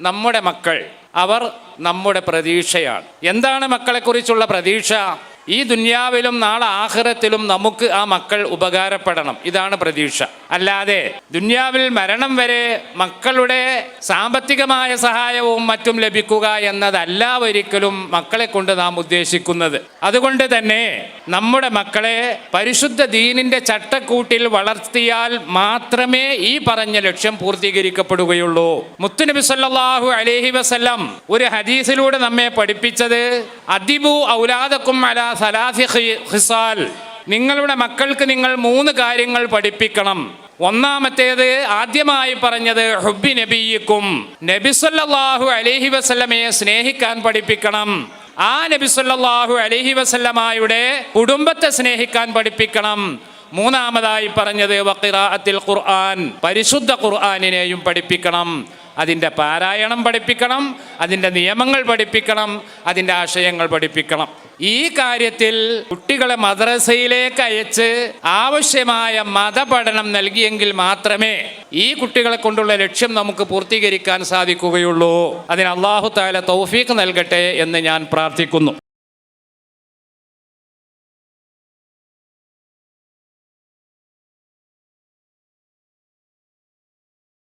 നമ്മുടെ മക്കൾ അവർ നമ്മുടെ പ്രതീക്ഷയാണ്. എന്താണ് മക്കളെക്കുറിച്ചുള്ള പ്രതീക്ഷ? ഈ ദുന്യാവിലും നാളെ ആഹ്റത്തിലും നമുക്ക് ആ മക്കൾ ഉപകാരപ്പെടണം. ഇതാണ് പ്രതീക്ഷ. അല്ലാതെ ദുന്യാവിൽ മരണം വരെ മക്കളുടെ സാമ്പത്തികമായ സഹായവും മറ്റും ലഭിക്കുക എന്നതല്ല ഒരിക്കലും മക്കളെ കൊണ്ട് നാം ഉദ്ദേശിക്കുന്നത്. അതുകൊണ്ട് തന്നെ നമ്മുടെ മക്കളെ പരിശുദ്ധ ദീനിന്റെ ചട്ടക്കൂട്ടിൽ വളർത്തിയാൽ മാത്രമേ ഈ പറഞ്ഞ ലക്ഷ്യം പൂർത്തീകരിക്കപ്പെടുകയുള്ളൂ. മുത്തുനബി സല്ലാഹു അലഹി വസല്ലം ഒരു ഹദീസിലൂടെ നമ്മെ പഠിപ്പിച്ചത് അദിബു ഔലാദക്കും അല സലാഫി ഹിസാൽ നിങ്ങളുടെ മക്കൾക്ക് നിങ്ങൾ മൂന്ന് കാര്യങ്ങൾ പഠിപ്പിക്കണം. ഒന്നാമത്തേത് ആദ്യമായി പറഞ്ഞത് ഹുബി നബിയിക്കും. നബിസല്ലാഹു അലഹി വസല്ലമയെ സ്നേഹിക്കാൻ പഠിപ്പിക്കണം. ആ നബി സല്ലാഹു അലഹി വസല്ലമായുടെ കുടുംബത്തെ സ്നേഹിക്കാൻ പഠിപ്പിക്കണം. മൂന്നാമതായി പറഞ്ഞത് വക്കിറാഅത്തിൽ ഖുർആൻ പരിശുദ്ധ ഖുർആാനിനെയും പഠിപ്പിക്കണം. അതിന്റെ പാരായണം പഠിപ്പിക്കണം അതിന്റെ നിയമങ്ങൾ പഠിപ്പിക്കണം അതിന്റെ ആശയങ്ങൾ പഠിപ്പിക്കണം. ഈ കാര്യത്തിൽ കുട്ടികളെ മദ്രസയിലേക്ക് അയച്ച് ആവശ്യമായ മതപഠനം നൽകിയെങ്കിൽ മാത്രമേ ഈ കുട്ടികളെ കൊണ്ടുള്ള ലക്ഷ്യം നമുക്ക് പൂർത്തീകരിക്കാൻ സാധിക്കുകയുള്ളൂ. അതിന് അള്ളാഹു താല തൗഫീഖ് നൽകട്ടെ എന്ന് ഞാൻ പ്രാർത്ഥിക്കുന്നു.